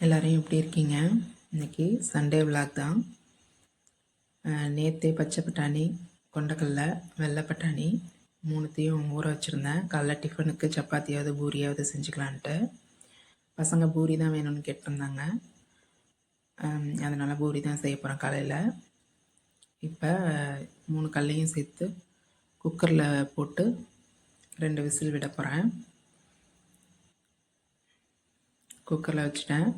எல்லாரும் எப்படி இருக்கீங்க? இன்னைக்கு சண்டே விளாக் தான். நேற்று பச்சை பட்டாணி கொண்டக்கல்ல வெள்ளை பட்டாணி மூணுத்தையும் ஊற வச்சுருந்தேன். காலைல டிஃபனுக்கு சப்பாத்தியாவது பூரியாவது செஞ்சுக்கலான்ட்டு. பசங்க பூரி தான் வேணும்னு கேட்டிருந்தாங்க. அதனால் பூரி தான் செய்ய போகிறேன் காலையில் இப்போ மூணு கல்லையும் சேர்த்து குக்கரில் போட்டு ரெண்டு விசில் விட போகிறேன் குக்கரில் வச்சுட்டேன்.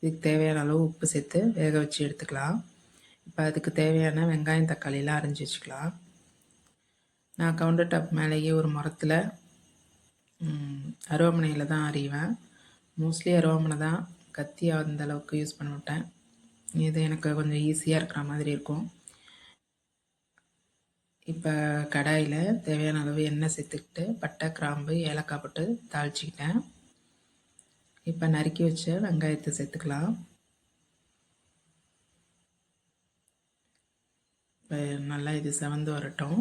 இதுக்கு தேவையான அளவு உப்பு சேர்த்து வேக வச்சு எடுத்துக்கலாம். இப்போ அதுக்கு தேவையான வெங்காயம் தக்காளிலாம் அரைஞ்சி வச்சுக்கலாம். நான் கவுண்டர் டாப் மேலேயே ஒரு மரத்தில் அருவாமனையில் தான் அறிவேன் மோஸ்ட்லி அருவாமனை தான் கத்தி அந்த அளவுக்கு யூஸ் பண்ண விட்டேன். இது எனக்கு கொஞ்சம் ஈஸியாக இருக்கிற மாதிரி இருக்கும். இப்போ கடாயில் தேவையான அளவு எண்ணெய் சேர்த்துக்கிட்டு பட்டை கிராம்பு ஏலக்காய் போட்டு தாளிச்சிக்கிட்டேன். இப்போ நறுக்கி வச்ச வெங்காயத்தை சேர்த்துக்கலாம். இப்போ நல்லா இது செவந்து வரட்டும்.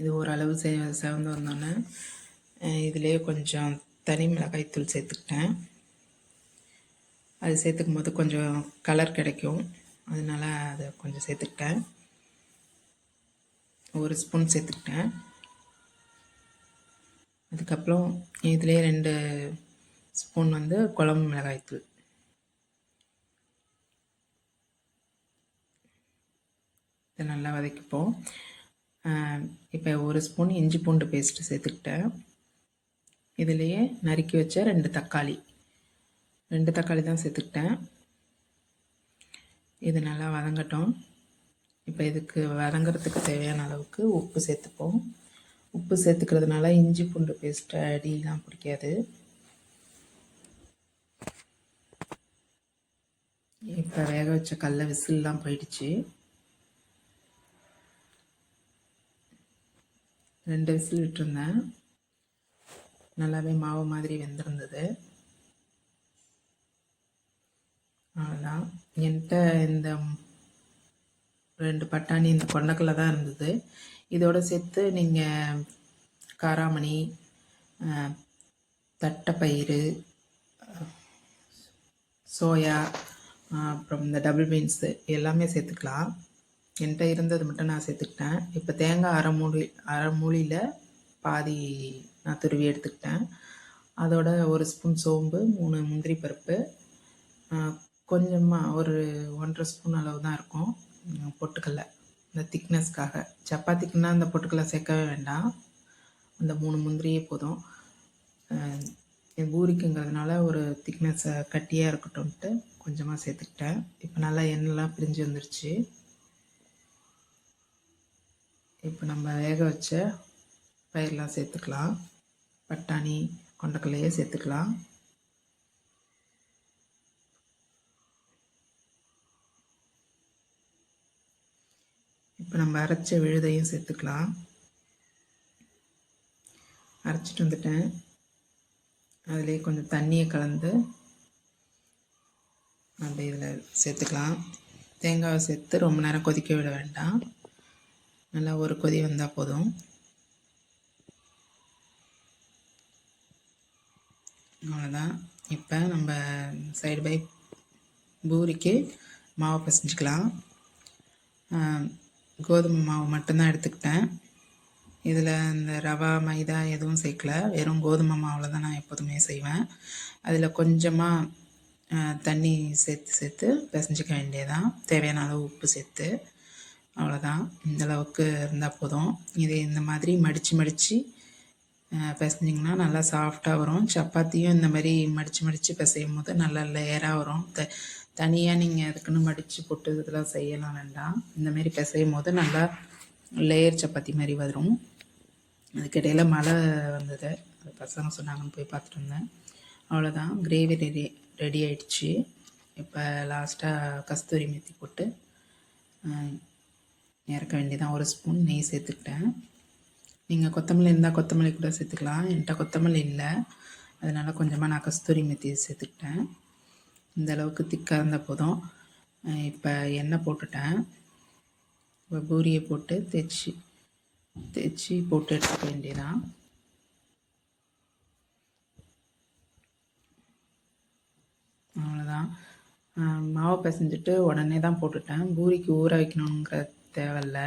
இது ஓரளவு செ செவந்து வந்தோடனே இதிலே கொஞ்சம் தனி மிளகாய்த்தூள் சேர்த்துக்கிட்டேன். அது சேர்த்துக்கும் போது கொஞ்சம் கலர் கிடைக்கும். அதனால் அதை கொஞ்சம் சேர்த்துக்கிட்டேன். ஒரு ஸ்பூன் சேர்த்துக்கிட்டேன். அதுக்கப்புறம் இதிலே ரெண்டு ஸ்பூன் வந்து குழம்பு மிளகாய்த்தூள் இதை நல்லா வதக்கிப்போம் இப்போ ஒரு ஸ்பூன் இஞ்சி பூண்டு பேஸ்ட்டு சேர்த்துக்கிட்டேன். இதுலேயே நறுக்கி வச்ச ரெண்டு தக்காளி. ரெண்டு தக்காளி தான் சேர்த்துக்கிட்டேன். இது நல்லா வதங்கட்டும். இப்போ இதுக்கு வதங்கிறதுக்கு தேவையான அளவுக்கு உப்பு சேர்த்துப்போம் உப்பு சேர்த்துக்கிறதுனால இஞ்சி பூண்டு பேஸ்ட்டு அடியெலாம் பிடிக்காது. இப்போ வேக வச்ச கடல விசில்லாம் போயிடுச்சு. ரெண்டு விசில் விட்டுருந்தேன். நல்லாவே மாவு மாதிரி வெந்திருந்தது. அவ்வளோதான் என்கிட்ட இந்த ரெண்டு பட்டாணி இந்த கொண்டக்கில் தான் இருந்தது. இதோடு சேர்த்து நீங்கள் காராமணி தட்டைப்பயிறு சோயா அப்புறம் இந்த டபுள் பீன்ஸு எல்லாமே சேர்த்துக்கலாம். என்கிட்ட இருந்தது மட்டும் நான் சேர்த்துக்கிட்டேன். இப்போ தேங்காய் அரை மூடி அரை மூலியில் பாதி நான் துருவி எடுத்துக்கிட்டேன். அதோட ஒரு ஸ்பூன் சோம்பு மூணு முந்திரி பருப்பு கொஞ்சமாக ஒரு ஒன்றரை ஸ்பூன் அளவு தான் இருக்கும். பொட்டுக்கல்லை இந்த திக்னஸ்க்காக. சப்பாத்திக்குன்னா அந்த பொட்டுக்கல்லை சேர்க்கவே வேண்டாம். அந்த மூணு முந்திரியே போதும். பூரிக்குங்கிறதுனால ஒரு திக்னஸ்ஸை கட்டியாக இருக்கட்டும்ன்ட்டு கொஞ்சமாக சேர்த்துக்கிட்டேன். இப்போ நல்லா எண்ணெய்லாம் பிரிஞ்சு வந்துருச்சு. இப்போ நம்ம வேக வச்ச பயிரெலாம் சேர்த்துக்கலாம். பட்டாணி கொண்டக்கல்லையே சேர்த்துக்கலாம். இப்போ நம்ம அரைச்ச விழுதையும் சேர்த்துக்கலாம். அரைச்சிட்டு வந்துட்டேன். அதிலே கொஞ்சம் தண்ணியை கலந்து நம்ம இதில் சேர்த்துக்கலாம். தேங்காவை சேர்த்து ரொம்ப நேரம் கொதிக்க விட வேண்டாம். நல்லா ஒரு கொதி வந்தால் போதும். அவ்வளோதான் இப்போ நம்ம சைடு பை பூரிக்கு மாவு பசைஞ்சிக்கலாம். கோதுமை மாவு மட்டும்தான் எடுத்துக்கிட்டேன். இதில் இந்த ரவா மைதா எதுவும் சேர்க்கல. வெறும் கோதுமை மாவில் தான் நான் எப்போதுமே செய்வேன். அதில் கொஞ்சமாக தண்ணி சேர்த்து சேர்த்து பிசைஞ்சிக்க வேண்டியதான் தேவையான அளவு உப்பு சேர்த்து. அவ்வளோதான் இந்தளவுக்கு இருந்தால் போதும். இதை இந்த மாதிரி மடித்து மடித்து பிசைஞ்சிங்கன்னா நல்லா சாஃப்டாக வரும். சப்பாத்தியும் இந்த மாதிரி மடித்து மடித்து பிசையும் போது நல்லா லேயராக வரும். த தனியாக நீங்கள் அதுக்குன்னு மடித்து போட்டு இதெல்லாம் செய்யலாம் வேண்டாம். இந்தமாரி பிசையும் போது நல்லா லேயர் சப்பாத்தி மாதிரி வரும். அதுக்கிடையில் மழை வந்தது. அது பசங்க சொன்னாங்கன்னு போய் பார்த்துட்டு இருந்தேன் அவ்வளோதான் கிரேவி ரெடி ரெடி ஆயிடுச்சு. இப்போ லாஸ்ட்டாக கஸ்தூரி மெத்தி போட்டு இறக்க வேண்டியதான் ஒரு ஸ்பூன் நெய் சேர்த்துக்கிட்டேன். நீங்கள் கொத்தமல்லி இருந்தால் கொத்தமல்லி கூட சேர்த்துக்கலாம். என்கிட்ட கொத்தமல்லி இல்லை. அதனால் கொஞ்சமாக நான் கஸ்தூரி மெத்தி சேர்த்துக்கிட்டேன். இந்த அளவுக்கு திக்காக இருந்த போதும். இப்போ எண்ணெய் போட்டுட்டேன். இப்போ பூரியை போட்டு தேய்ச்சி தேய்ச்சி போட்டு எடுத்துக்க வேண்டியதான் அவ்வளோதான் மாவை பிசைஞ்சிட்டு உடனே தான் போட்டுட்டேன். பூரிக்கு ஊற வைக்கணுங்கிற தேவையில்ல.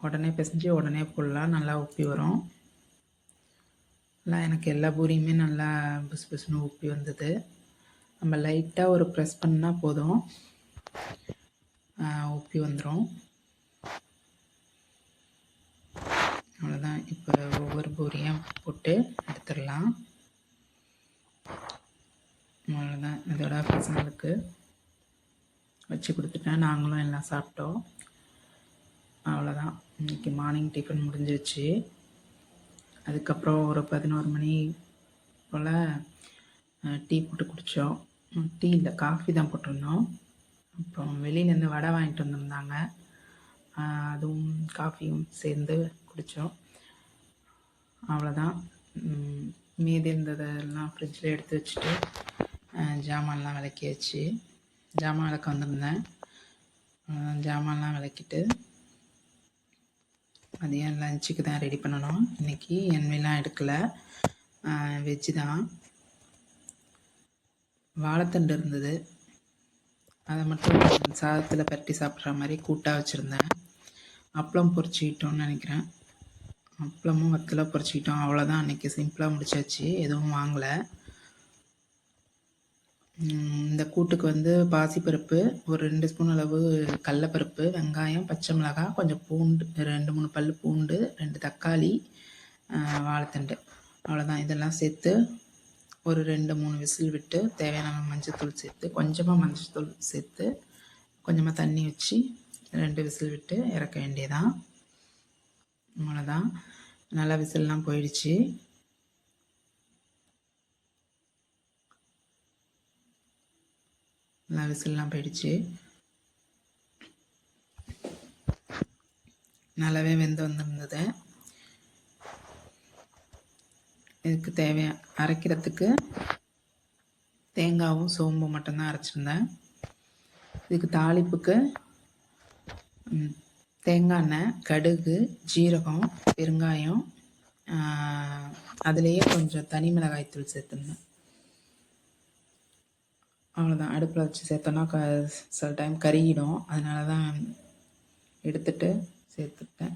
உடனே பிசைஞ்சு உடனே போடலாம். நல்லா உப்பி வரும். நல்லா எனக்கு எல்லா பூரியுமே நல்லா புசு புசுன்னு உப்பி வந்தது. நம்ம லைட்டாக ஒரு ப்ரெஸ் பண்ணால் போதும். உப்பி வந்துடும் அவ்வளோதான் இப்போ ஒவ்வொரு பூரியும் போட்டு எடுத்துடலாம். அவ்வளோதான் இதோட பசங்களுக்கு வச்சு கொடுத்துட்டேன். நாங்களும் எல்லாம் சாப்பிட்டோம். அவ்வளோதான் இன்னைக்கு மார்னிங் டிஃபன் முடிஞ்சிருச்சு. அதுக்கப்புறம் ஒரு பதினோரு மணி போல் டீ போட்டு குடித்தோம் டீ இல்லை காஃபி தான் போட்டிருந்தோம். அப்புறம் வெளியிலேருந்து வடை வாங்கிட்டு வந்திருந்தாங்க. அதுவும் காஃபியும் சேர்ந்து குடித்தோம் அவ்வளோதான் மீதி இருந்ததெல்லாம் ஃப்ரிட்ஜில் எடுத்து வச்சுட்டு ஆஹ் ஜாமான்லாம் விளக்கியாச்சு. ஜாமான் விளக்க வந்திருந்தேன். ஜாமான்லாம் விளக்கிட்டு மதியம் லஞ்சுக்கு தான் ரெடி பண்ணணும். இன்றைக்கி என்விலாம் எடுக்கலை. வெஜ்ஜு தான். வாழைத்தண்டு இருந்தது. அதை மட்டும் சாதத்தில் பரட்டி சாப்பிட்ற மாதிரி கூட்டாக வச்சுருந்தேன். அப்பளம் பொரிச்சிக்கிட்டோம்னு நினைக்கிறேன். அப்பளமும் வத்தலை பொரிச்சிக்கிட்டோம் அவ்வளோதான் அன்றைக்கி சிம்பிளாக முடிச்சாச்சு. எதுவும் வாங்கலை. இந்த கூட்டுக்கு வந்து பாசிப்பருப்பு ஒரு ரெண்டு ஸ்பூன் அளவு கடலப்பருப்பு வெங்காயம் பச்சை மிளகாய் கொஞ்சம் பூண்டு ரெண்டு மூணு பல் பூண்டு ரெண்டு தக்காளி வாழைத்தண்டு. அவ்வளோதான் இதெல்லாம் சேர்த்து ஒரு ரெண்டு மூணு விசில் விட்டு தேவையான மஞ்சள்தூள் மஞ்சத்தூள் சேர்த்து கொஞ்சமாக மஞ்சத்தூள் சேர்த்து கொஞ்சமாக தண்ணி வச்சு ரெண்டு விசில் விட்டு இறக்க வேண்டியதான் அவ்வளோதான் நல்லா விசில்லாம் போயிடுச்சு. நல்லா விசில்லாம் போயிடுச்சு நல்லாவே வெந்து வந்திருந்தது. இதுக்கு தேவையா அரைக்கிறதுக்கு தேங்காவும் சோம்பும் மட்டும்தான் அரைச்சிருந்தேன். இதுக்கு தாளிப்புக்கு தேங்காய் எண்ணெய் கடுகு ஜீரகம் பெருங்காயம் அதுலேயே கொஞ்சம் தனி மிளகாய்த்தூள் சேர்த்துருந்தேன். அவ்வளோதான் அடுப்பில் வச்சு சேர்த்தோன்னா க சில டைம் கருகிடும். அதனால தான் எடுத்துட்டு சேர்த்துட்டேன்.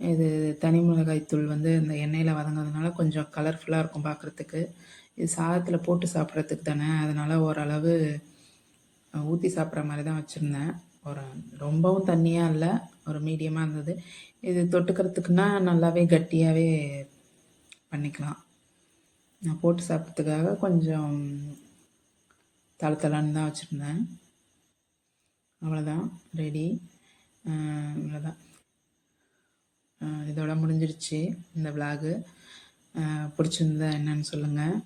இது தனி மிளகாய்த்தூள் வந்து இந்த எண்ணெயில் வதங்கிறதுனால கொஞ்சம் கலர்ஃபுல்லாக இருக்கும் பார்க்குறதுக்கு இது சாதத்தில் போட்டு சாப்பிட்றதுக்கு தானே. அதனால் ஓரளவு ஊற்றி சாப்பிட்ற மாதிரி தான் வச்சுருந்தேன். ஒரு ரொம்பவும் தண்ணியாக இல்லை ஒரு மீடியமாக இருந்தது. இது தொட்டுக்கிறதுக்குன்னா நல்லாவே கட்டியாகவே பண்ணிக்கலாம். நான் போட்டு சாப்பிட்றதுக்காக கொஞ்சம் தளத்தலான்னு தான் வச்சுருந்தேன். அவ்வளோதான். ரெடி இவ்வளோதான் இதோட முடிஞ்சிருச்சு இந்த விலாகு பிடிச்சிருந்தா என்னன்னு சொல்லுங்கள்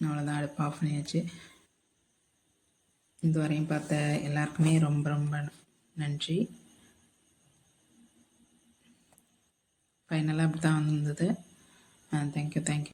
அவ்வளோதான் அடுப்பு ஆஃப் பண்ணியாச்சு. இதுவரையும் பார்த்த எல்லாருக்குமே ரொம்ப ரொம்ப நன்றி. ஃபைனலாக அப்படி தான் வந்திருந்தது. Thank you thank you